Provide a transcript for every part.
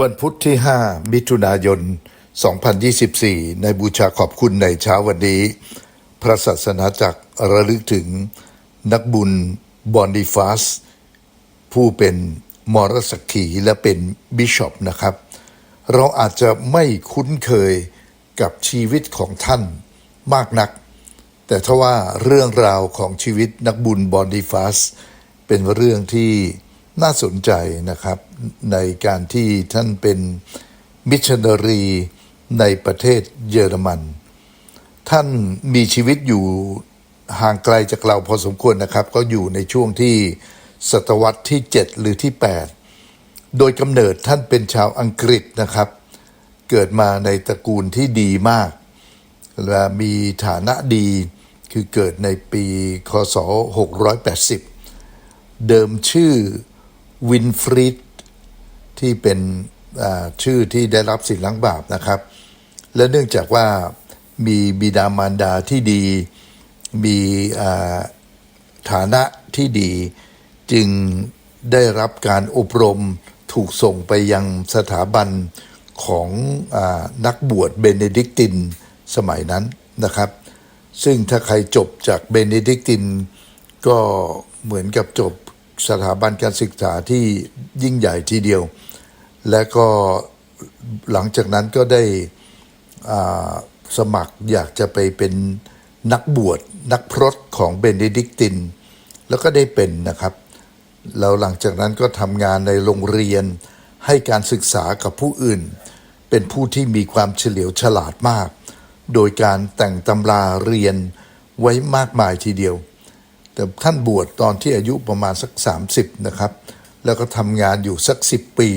วันพุธที่ 5 มิถุนายน 2024 ในบูชาขอบคุณในเช้าวันนี้ พระศาสนาจักรระลึกถึงนักบุญบอนดิฟัสผู้เป็นมรสกีและเป็นบิชอปนะครับ เราอาจจะไม่คุ้นเคยกับชีวิตของท่านมากนัก แต่ทว่าเรื่องราวของชีวิตนักบุญบอนดิฟัสเป็นเรื่องที่ น่าสนใจนะครับ ในการที่ท่านเป็นมิชชันนารีในประเทศเยอรมัน ท่านมีชีวิตอยู่ห่างไกลจากเราพอสมควรนะครับ ก็อยู่ในช่วงที่ศตวรรษที่ 7 หรือที่ 8 โดยกำเนิดท่านเป็นชาวอังกฤษนะครับ เกิดมาในตระกูลที่ดีมาก และมีฐานะดีคือเกิดในปี คศ 680 เดิมชื่อ วินฟรีดที่เป็นชื่อที่ได้รับสิ่งล้างบาปนะครับ และเนื่องจากว่ามีบิดามารดาที่ดี มีฐานะที่ดีจึงได้รับการอบรมถูกส่งไปยังสถาบันของอนักบวชเบเนดิกตินสมัยนั้นนะครับ ซึ่งถ้าใครจบจากเบเนดิกตินก็เหมือนกับจบ สถาบันการศึกษาที่ยิ่งใหญ่ทีเดียว และก็หลังจากนั้นก็ได้สมัครอยากจะไปเป็นนักบวชนักพรตของเบเนดิกติน แล้วก็ได้เป็นนะครับ แล้วหลังจากนั้นก็ทำงานในโรงเรียนให้การศึกษากับผู้อื่น เป็นผู้ที่มีความเฉลียวฉลาดมาก โดยการแต่งตำราเรียนไว้มากมายทีเดียว แต่ท่านบวชตอนที่อายุประมาณสัก 30 นะครับ แล้วก็ทำงานอยู่สัก 10 ปี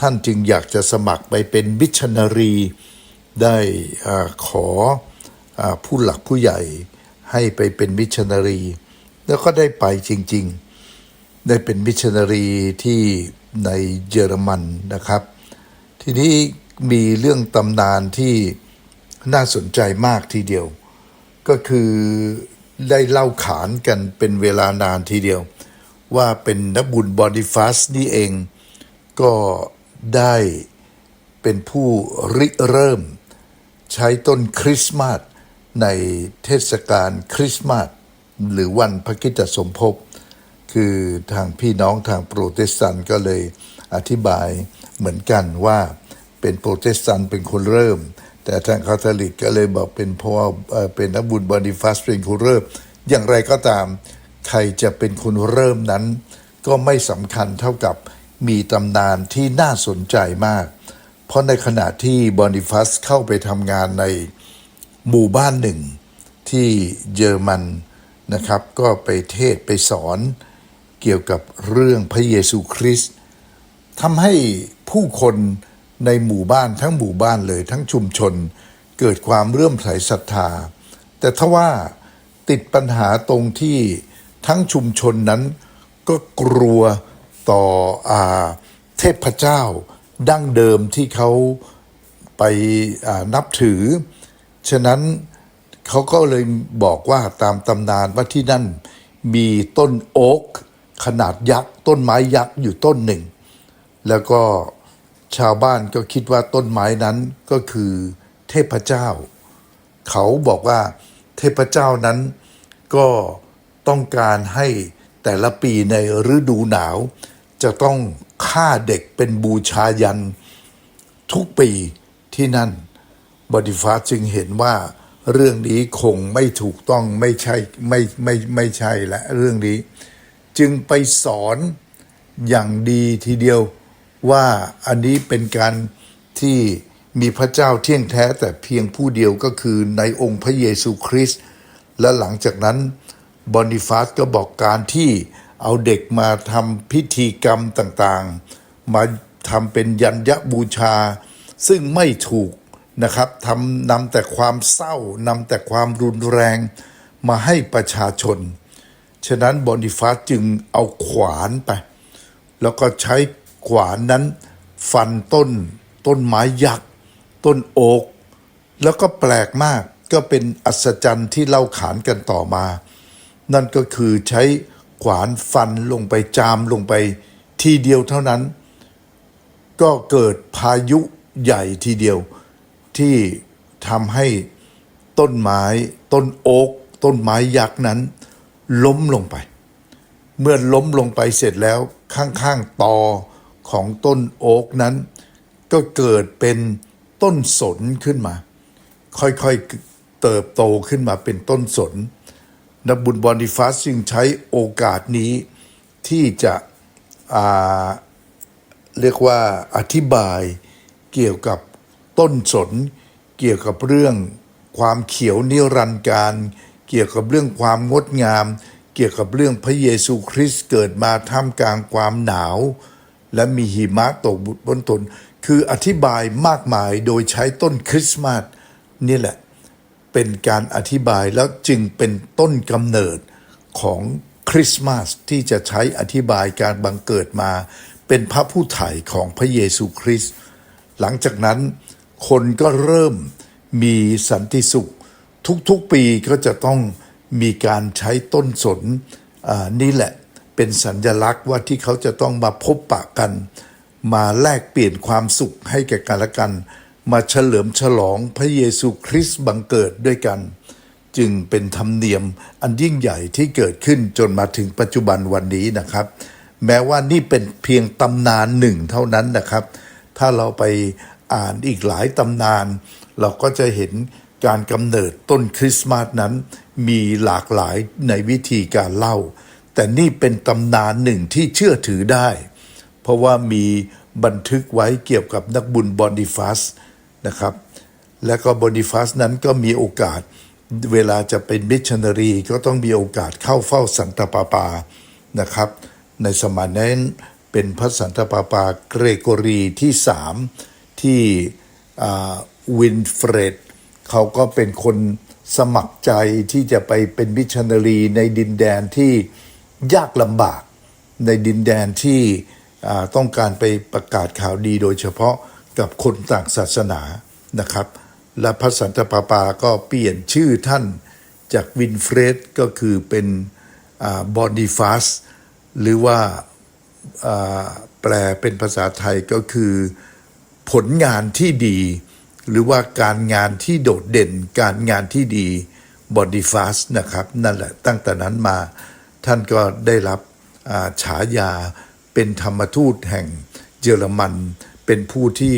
ท่านจึงอยากจะสมัครไปเป็นมิชชันนารี ได้อาขออผู้หลักผู้ใหญ่ให้ไปเป็นมิชชันนารี แล้วก็ได้ไปจริง ๆ ได้เป็นมิชชันนารีที่ในเยอรมันนะครับ ทีนี้มีเรื่องตำนานที่น่าสนใจมากทีเดียว ก็คือ ได้เล่าขานกันเป็นเวลานานทีเดียว ว่าเป็นนักบุญบอดิฟัสนี่เอง ก็ได้เป็นผู้ริเริ่ม ใช้ต้นคริสต์มาสในเทศกาลคริสต์มาสหรือวันพระคริสตสมภพคือทางพี่น้องทางโปรเตสแตนต์ก็เลยอธิบายเหมือนกันว่าเป็นโปรเตสแตนต์เป็นคนเริ่ม แต่ทางคาทอลิกก็เลยบอกเป็นเพราะว่าเป็นนักบุญบอนิฟัสเป็นคนเริ่ม อย่างไรก็ตาม ใครจะเป็นคนเริ่มนั้น ก็ไม่สำคัญเท่ากับมีตำนานที่น่าสนใจมาก เพราะในขณะที่บอนิฟัสเข้าไปทำงานในหมู่บ้านหนึ่งที่เยอรมันนะครับ ก็ไปเทศไปสอนเกี่ยวกับเรื่องพระเยซูคริสต์ทำให้ผู้คน ในหมู่บ้านทั้งหมู่บ้านเลยทั้งชุมชน เกิดความเรื่มใสศรัทธา แต่ทว่าติดปัญหาตรงที่ทั้งชุมชนนั้นก็กลัวต่ออเทพเจ้า ดั้งเดิมที่เขาไปนับถือ ฉะนั้นเขาก็เลยบอกว่าตามตำนานว่าที่นั่นมีต้นโอ๊กขนาดยักษ์ต้นไม้ยักษ์อยู่ต้นหนึ่ง แล้วก็ ชาวบ้านก็คิดว่าต้นไม้นั้นก็คือเทพเจ้า เขาบอกว่าเทพเจ้านั้นก็ต้องการให้แต่ละปีในฤดูหนาว จะต้องฆ่าเด็กเป็นบูชายัน ทุกปีที่นั่นบอดิฟาจึงเห็นว่าเรื่องนี้คงไม่ถูกต้องไม่ใช่ไม่ไม่ไม่ใช่และเรื่องนี้ จึงไปสอนอย่างดีทีเดียว ว่าอันนี้เป็นการที่มีพระเจ้าเที่ยงแท้แต่เพียงผู้เดียวก็คือในองค์พระเยซูคริสต์และหลังจากนั้นบอนิฟาสก็บอกการที่เอาเด็กมาทำพิธีกรรมต่างๆ มาทำเป็นยันยบูชา ซึ่งไม่ถูกนะครับทำนำแต่ความเศร้านำแต่ความรุนแรงมาให้ประชาชน ฉะนั้นบอนิฟาสจึงเอาขวานไป แล้วก็ใช้ ขวานนั้น ฟันต้น ต้นไม้ยักษ์ ต้นโอกแล้วก็แปลกมากก็เป็นอัศจรรย์ที่เล่าขานกันต่อมา นั่นก็คือใช้ขวานฟันลงไปจามลงไปทีเดียวเท่านั้น ก็เกิดพายุใหญ่ทีเดียว ที่ทำให้ต้นไม้ต้นโอ๊กต้นไม้ยักษ์นั้น ล้มลงไป เมื่อล้มลงไปเสร็จแล้วข้างๆตอ ของต้นโอ๊กนั้น ก็เกิดเป็นต้นสนขึ้นมา ค่อยๆเติบโตขึ้นมาเป็นต้นสน นักบุญบอนิฟัสจึงใช้โอกาสนี้ที่จะเรียกว่าอธิบายเกี่ยวกับต้นสน เกี่ยวกับเรื่องความเขียวนิรันดร์การ เกี่ยวกับเรื่องความงดงาม เกี่ยวกับเรื่องพระเยซูคริสต์เกิดมาท่ามกลางความหนาว และมีหิมะตกบนตน คืออธิบายมากมายโดยใช้ต้นคริสต์มาสนี่แหละ เป็นการอธิบายแล้วจึงเป็นต้นกำเนิดของคริสต์มาสที่จะใช้อธิบายการบังเกิดมา เป็นพระผู้ไถ่ของพระเยซูคริสต์หลังจากนั้นคนก็เริ่มมีสันติสุข ทุกๆปีก็จะต้องมีการใช้ต้นสนนี่แหละ เป็นสัญญลักษณ์ว่าที่เขาจะต้องมาพบปะกัน มาแลกเปลี่ยนความสุขให้แก่กันและกัน มาเฉลิมฉลองพระเยซูคริสต์บังเกิดด้วยกัน จึงเป็นธรรมเนียมอันยิ่งใหญ่ที่เกิดขึ้นจนมาถึงปัจจุบันวันนี้นะครับ แม้ว่านี่เป็นเพียงตำนานหนึ่งเท่านั้นนะครับ ถ้าเราไปอ่านอีกหลายตำนาน เราก็จะเห็นการกำเนิดต้นคริสต์มาสนั้น มีหลากหลายในวิธีการเล่า แต่นี่เป็นตำนานหนึ่งที่เชื่อถือได้ เพราะว่ามีบันทึกไว้เกี่ยวกับนักบุญบอนดิฟัสนะครับ และก็บอนดิฟัสนั้นก็มีโอกาสเวลาจะเป็นมิชชันนารีก็ต้องมีโอกาสเข้าเฝ้าสันตปาปานะครับ ในสมัยนั้นเป็นพระสันตปาปาเกรโกรีที่สามที่อ่าวินเฟรดเขาก็เป็นคนสมัครใจที่จะไปเป็นมิชชันนารีในดินแดนที่ ยากลำบากในดินแดนที่ต้องการไปประกาศข่าวดีโดยเฉพาะกับคนต่างศาสนานะครับ และพระสันตะปาปาก็เปลี่ยนชื่อท่านจากวินเฟรดก็คือเป็นบอดีฟัสหรือว่าแปลเป็นภาษาไทยก็คือผลงานที่ดี หรือว่าการงานที่โดดเด่น การงานที่ดีบอดีฟัสนะครับ นั่นแหละตั้งแต่นั้นมา ท่านก็ได้รับอ่าฉายาเป็นธรรมทูตแห่งเยอรมัน เป็นผู้ที่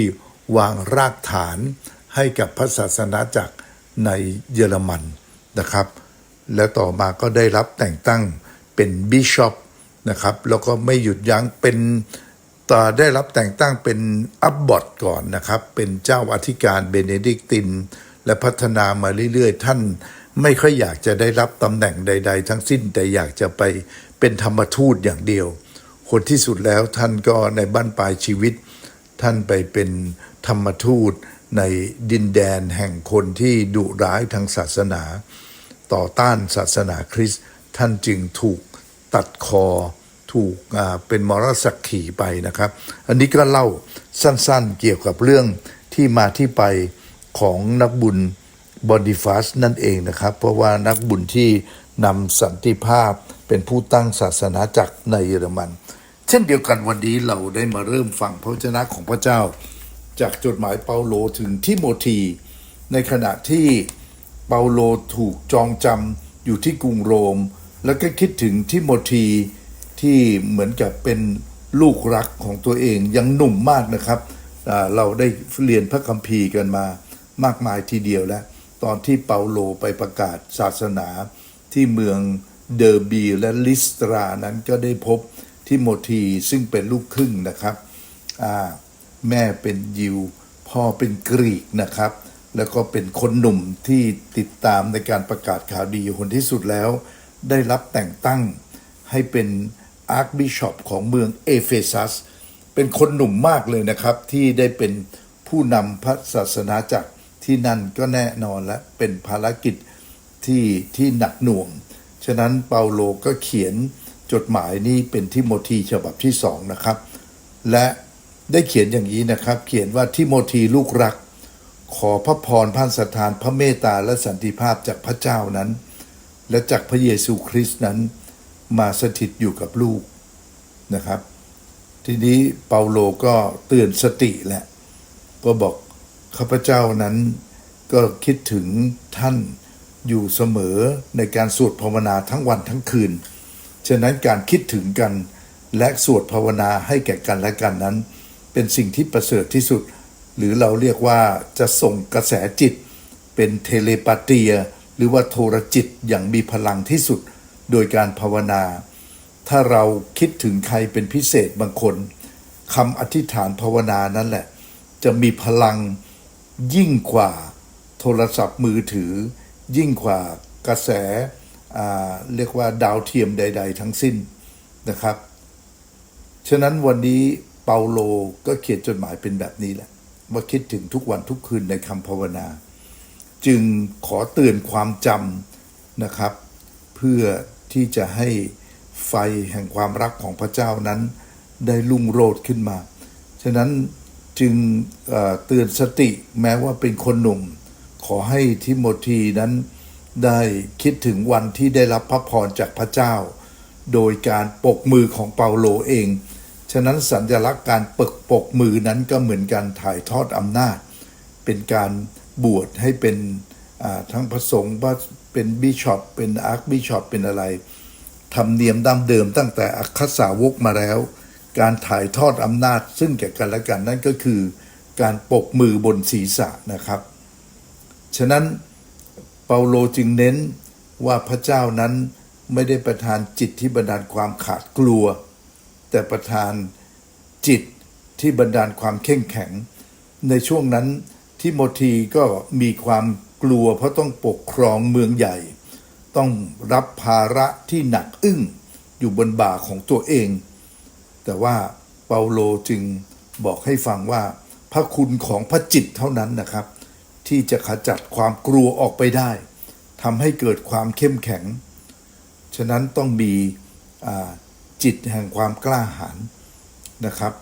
วางรากฐานให้กับพระศาสนาจักรในเยอรมันนะครับ แล้วต่อมาก็ได้รับแต่งตั้งเป็นบิชอปนะครับ แล้วก็ไม่หยุดยั้งเป็นต่อได้รับแต่งตั้งเป็นอับบอตก่อนนะครับ เป็นเจ้าอธิการเบเนดิกติน และพัฒนามาเรื่อยๆ ท่าน ไม่ค่อยอยากจะได้รับตำแหน่งใด ๆ ทั้งสิ้นแต่อยากจะไปเป็นธรรมทูตอย่างเดียว คนที่สุดแล้วท่านก็ในบ้านปลายชีวิต ท่านไปเป็นธรรมทูตในดินแดนแห่งคนที่ดุร้ายทางศาสนา ต่อต้านศาสนาคริสต์ท่านจึงถูกตัดคอถูกอ่าเป็นมรสักขีไปนะครับ อันนี้ก็เล่าสั้นๆเกี่ยวกับเรื่องที่มาที่ไปของนักบุญ บอดิฟัสนั่นเองนะครับ เพราะว่านักบุญที่นำสันติภาพเป็นผู้ตั้งศาสนาจักรในเยอรมัน เช่นเดียวกันวันนี้เราได้มาเริ่มฟังพระวจนะของพระเจ้า จากจดหมายเปาโลถึงทิโมธีในขณะที่เปาโลถูกจองจำอยู่ที่กรุงโรม แล้วก็คิดถึงทิโมธีที่เหมือนกับเป็นลูกรักของตัวเองยังหนุ่มมากนะครับ เราได้เรียนพระคัมภีร์กันมามากมายทีเดียวแล้ว ตอนที่เปาโลไปประกาศศาสนาที่เมืองเดอร์บีและลิสตรานั้นก็ได้พบทิโมธีซึ่งเป็นลูกครึ่งนะครับแม่เป็นยิว พ่อเป็นกรีกนะครับ แล้วก็เป็นคนหนุ่มที่ติดตามในการประกาศข่าวดีคนที่สุดแล้ว ได้รับแต่งตั้งให้เป็นอาร์คบิชอปของเมืองเอเฟซัส เป็นคนหนุ่มมากเลยนะครับ ที่ได้เป็นผู้นำพระศาสนาจักร ที่นั่นก็แน่นอนและเป็นภารกิจที่ที่หนักหน่วง ฉะนั้นเปาโลก็เขียนจดหมายนี้เป็นทิโมธีฉบับที่สองนะครับ และได้เขียนอย่างนี้นะครับ เขียนว่าทิโมธีลูกรัก ขอพระพรพันสถานพระเมตตาและสันติภาพจากพระเจ้านั้น และจากพระเยซูคริสต์นั้นมาสถิตอยู่กับลูกนะครับททีนี้เปาโลก็เตือนสติแหละก็บอก ข้าพเจ้านั้นก็คิดถึงท่านอยู่เสมอในการสวดภาวนาทั้งวันทั้งคืน ฉะนั้นการคิดถึงกันและสวดภาวนาให้แก่กันและกันนั้น เป็นสิ่งที่ประเสริฐที่สุด หรือเราเรียกว่าจะส่งกระแสจิต เป็นเทเลปาเตีย หรือว่าโทรจิตอย่างมีพลังที่สุด โดยการภาวนา ถ้าเราคิดถึงใครเป็นพิเศษบางคนคำอธิษฐานภาวนานั่นแหละ จะมีพลัง ยิ่งกว่าโทรศัพท์มือถือ ยิ่งกว่ากระแสเรียกว่าดาวเทียมใด ๆ ทั้งสิ้นนะครับ ฉะนั้นวันนี้เปาโลก็เขียนจดหมายเป็นแบบนี้แหละ ว่าคิดถึงทุกวันทุกคืนในคำภาวนา จึงขอเตือนความจำนะครับ เพื่อที่จะให้ไฟแห่งความรักของพระเจ้านั้นได้ลุ่งโรดขึ้นมา ฉะนั้น จึงเตือนสติแม้ว่าเป็นคนหนุ่ม ขอให้ทิโมธีนั้นได้คิดถึงวันที่ได้รับพระพรจากพระเจ้า โดยการปกมือของเปาโลเอง ฉะนั้นสัญลักษณ์การปกปกมือนั้นก็เหมือนการถ่ายทอดอำนาจ เป็นการบวชให้เป็นทั้งพระสงฆ์ว่าเป็นบิชอปเป็นอาร์คบิชอปเป็นอะไรทำเนียมดั้มเดิมตั้งแต่อัครสาวกมาแล้ว การถ่ายทอดอำนาจซึ่งแก่กันและกันนั่นก็คือการปกมือบนศีรษะนะครับ ฉะนั้นเปาโลจึงเน้นว่าพระเจ้านั้นไม่ได้ประทานจิตที่บันดาลความขาดกลัว แต่ประทานจิตที่บันดาลความเข้มแข็ง ในช่วงนั้นทิโมธีก็มีความกลัวเพราะต้องปกครองเมืองใหญ่ ต้องรับภาระที่หนักอึ้งอยู่บนบ่าของตัวเอง แต่ว่าเปาโลจึงบอกให้ฟังว่าพระคุณของพระจิตเท่านั้นนะครับ ที่จะขจัดความกลัวออกไปได้ทำให้เกิดความเข้มแข็ง ฉะนั้นต้องมีจิตแห่งความกล้าหาญนะครับ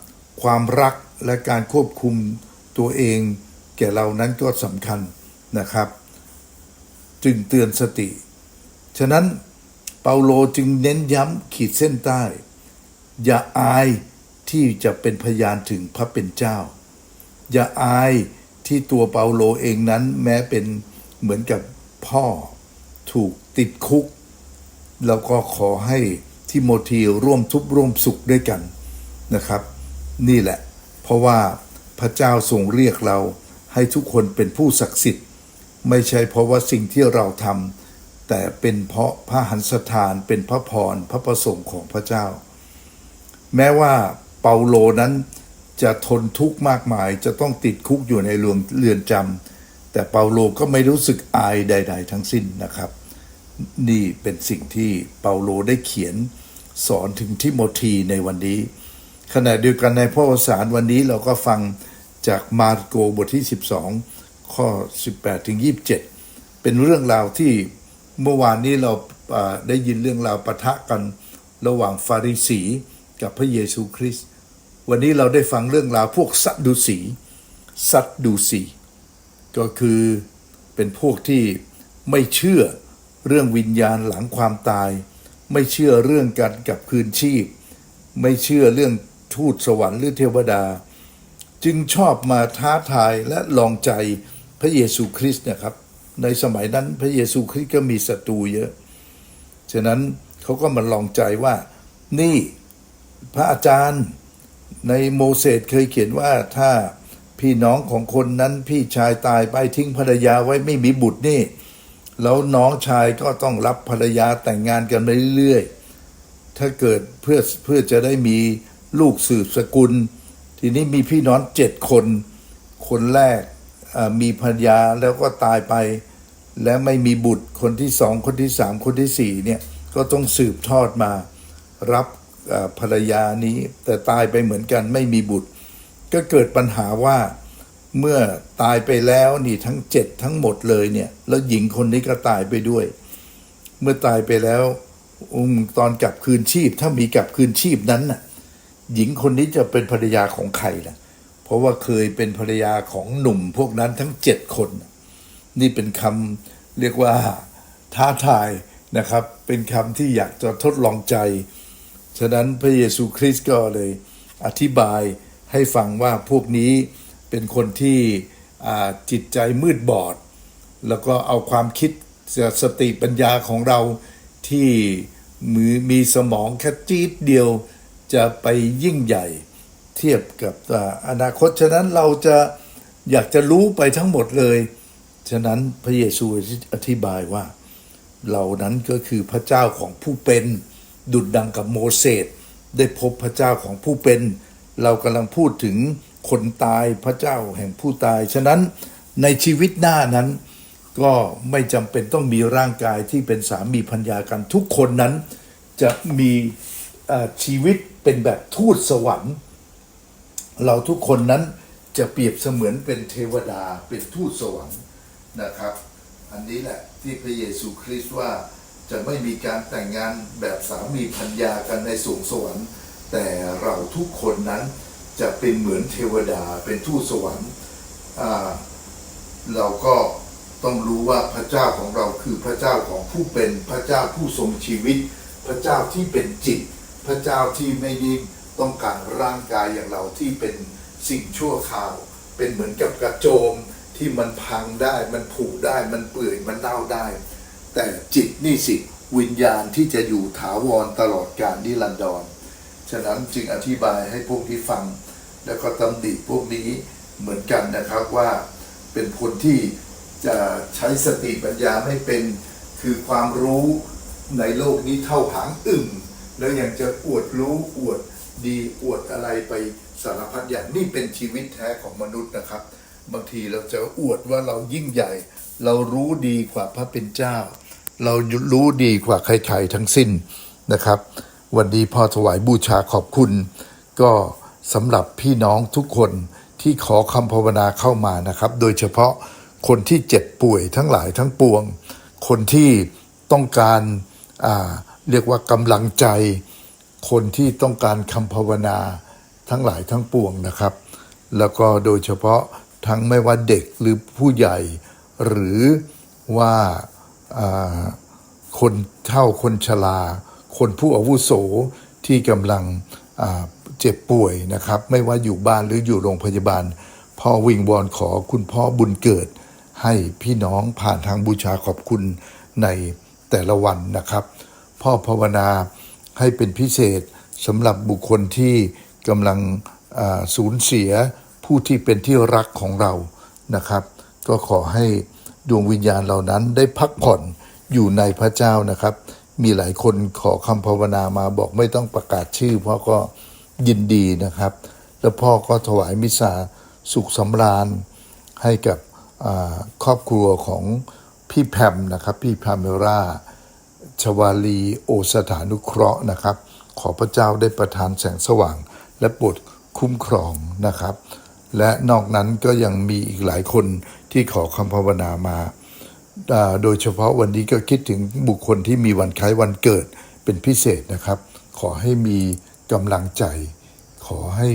ความรักและการควบคุมตัวเอง แก่เรานั้นก็สำคัญนะครับ จึงเตือนสติ ฉะนั้นเปาโลจึงเน้นย้ำขีดเส้นใต้ อย่าอายที่จะเป็นพยานถึงพระเป็นเจ้า อย่าอายที่ตัวเปาโลเองนั้นแม้เป็นเหมือนกับพ่อถูกติดคุก แล้วก็ขอให้ทิโมธีร่วมทุกข์ร่วมสุขด้วยกันนะครับ นี่แหละ เพราะว่าพระเจ้าทรงเรียกเราให้ทุกคนเป็นผู้ศักดิ์สิทธิ์ ไม่ใช่เพราะว่าสิ่งที่เราทำแต่เป็นเพราะพระหันสถานเป็นพระพรพระประสงค์ของพระเจ้า แม้ว่าเปาโลนั้นจะทนทุกข์มากมาย จะต้องติดคุกอยู่ในเรือนเรือนจำแต่เปาโลก็ไม่รู้สึกอายใด ๆ ทั้งสิ้นนะครับ นี่เป็นสิ่งที่เปาโลได้เขียนสอนถึงทิโมธีในวันนี้ ขณะเดียวกันในพระวสารวันนี้เราก็ฟังจากมาระโกบทที่ 12 ข้อ 18 ถึง 27 เป็นเรื่องราวที่เมื่อวานนี้เราได้ยินเรื่องราวปะทะกันระหว่างฟาริสี กับพระเยซูคริสต์วันนี้เราได้ฟังเรื่องราวพวกสัตดูสี สัตดูสี ก็คือเป็นพวกที่ไม่เชื่อเรื่องวิญญาณหลังความตาย ไม่เชื่อเรื่องการกลับคืนชีพ ไม่เชื่อเรื่องทูตสวรรค์หรือเทวดา จึงชอบมาท้าทายและลองใจพระเยซูคริสต์นะครับ ในสมัยนั้นพระเยซูคริสต์ก็มีศัตรูเยอะ ฉะนั้นเขาก็มาลองใจว่านี่ พระอาจารย์ในโมเสสเคยเขียนว่าถ้าพี่น้องของคนนั้นพี่ชายตายไปทิ้งภรรยาไว้ไม่มีบุตรนี่ แล้วน้องชายก็ต้องรับภรรยาแต่งงานกันไปเรื่อยๆถ้าเกิดเพื่อเพื่อจะได้มีลูกสืบสกุล ทีนี้มีพี่น้องเจ็ดคน คนแรกมีภรรยาแล้วก็ตายไป และไม่มีบุตรคนที่สองคนที่สามคนที่สี่เนี่ยก็ต้องสืบทอดมา รับ ภรรยานี้ แต่ตายไปเหมือนกันไม่มีบุตร ก็เกิดปัญหาว่าเมื่อตายไปแล้วนี่ทั้งเจ็ดทั้งหมดเลยเนี่ยแล้วหญิงคนนี้ก็ตายไปด้วย เมื่อตายไปแล้วอมตอนกลับคืนชีพ ถ้ามีกลับคืนชีพนั้นน่ะ หญิงคนนี้จะเป็นภรรยาของใครล่ะ เพราะว่าเคยเป็นภรรยาของหนุ่มพวกนั้นทั้งเจ็ดคน นี่เป็นคำเรียกว่าท้าทายนะครับ เป็นคำที่อยากจะทดลองใจ ฉะนั้นพระเยซูคริสต์ก็เลยอธิบายให้ฟังว่าพวกนี้เป็นคนที่จิตใจมืดบอด แล้วก็เอาความคิดสติปัญญาของเราที่มือมีสมองแค่จี๊ดเดียวจะไปยิ่งใหญ่เทียบกับอ่าอนาคต ฉะนั้นเราจะอยากจะรู้ไปทั้งหมดเลย ฉะนั้นพระเยซูอธิบายว่า เหล่านั้นก็คือพระเจ้าของผู้เป็น ดุจดังกับโมเสสได้พบพระเจ้าของผู้เป็น เรากำลังพูดถึงคนตายพระเจ้าแห่งผู้ตาย ฉะนั้นในชีวิตหน้านั้น ก็ไม่จำเป็นต้องมีร่างกายที่เป็นสามีพัญญากันทุกคนนั้น จะมีชีวิตเป็นแบบทูตสวรรค์ เราทุกคนนั้นจะเปรียบเสมือนเป็นเทวดาเป็นทูตสวรรค์นะครับ อันนี้แหละที่พระเยซูคริสต์ว่า จะไม่มีการแต่งงานแบบสามีพัญญากันในสวงสวรรค์ แต่เราทุกคนนั้นจะเป็นเหมือนเทวดาเป็นทูตสวรรค์เราก็ต้องรู้ว่าพระเจ้าของเราคือพระเจ้าของผู้เป็นพระเจ้าผู้ทรงชีวิต พระเจ้าที่เป็นจิต พระเจ้าที่ไม่ยิ่งต้องการร่างกายอย่างเราที่เป็นสิ่งชั่วคราว เป็นเหมือนกับกระโจมที่มันพังได้มันผุได้มันเปื่อยมันเน่าได้ แต่จิตนี่สิ วิญญาณที่จะอยู่ถาวรตลอดกาลนิรันดร ฉะนั้นจึงอธิบายให้พวกที่ฟัง แล้วก็ตำหนิพวกนี้เหมือนกันนะครับว่าเป็นคนที่จะใช้สติปัญญาไม่เป็นคือความรู้ในโลกนี้เท่าหางอึ่งแล้วยังจะอวดรู้อวดดีอวดอะไรไปสารพัดอย่างนี่เป็นชีวิตแท้ของมนุษย์นะครับ บางทีเราจะอวดว่าเรายิ่งใหญ่ เรารู้ดีกว่าพระเป็นเจ้า เรารู้ดีกว่าใครๆทั้งสิ้นนะครับ วันนี้พอถวายบูชาขอบคุณ ก็สำหรับพี่น้องทุกคนที่ขอคำภาวนาเข้ามานะครับ โดยเฉพาะคนที่เจ็บป่วยทั้งหลายทั้งปวง คนที่ต้องการาเรียกว่ากำลังใจ คนที่ต้องการคำภาวนาทั้งหลายทั้งปวงนะครับ แล้วก็โดยเฉพาะทั้งไม่ว่าเด็กหรือผู้ใหญ่ หรือว่า คนเฒ่าคนชรา คนผู้อาวุโสที่กำลังเจ็บป่วยนะครับ ไม่ว่าอยู่บ้านหรืออยู่โรงพยาบาล พ่อวิงวอนขอคุณพ่อบุญเกิด ให้พี่น้องผ่านทางบูชาขอบคุณในแต่ละวันนะครับ พ่อภาวนาให้เป็นพิเศษสำหรับบุคคลที่กำลังสูญเสียผู้ที่เป็นที่รักของเรานะครับ ก็ขอให้ ดวงวิญญาณเหล่านั้นได้พักผ่อนอยู่ในพระเจ้านะครับ มีหลายคนขอคำภาวนามาบอกไม่ต้องประกาศชื่อพราะก็ยินดีนะครับ แล้วพ่อก็ถวายมิสาสุขสำราญให้กับครอบครัวของพี่แพมนะครับ พี่พาเมราชวาลีโอสถานุเคราะห์นะครับ ขอพระเจ้าได้ประทานแสงสว่าง และโปรดคุ้มครองนะครับ และนอกนั้นก็ยังมีอีกหลายคน ที่ขอคำภาวนามา โดยเฉพาะวันนี้ก็คิดถึงบุคคลที่มีวันคล้ายวันเกิดเป็นพิเศษนะครับ ขอให้มีกำลังใจ ขอให้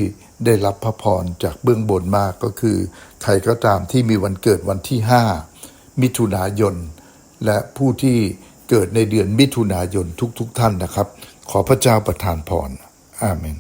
ได้รับพระพรจากเบื้องบนมากก็คือ ใครก็ตามที่มีวันเกิดวันที่ 5 มิถุนายน และผู้ที่เกิดในเดือนมิถุนายนทุกๆทท่านนะครับ ขอพระเจ้าประทานพร อาเมน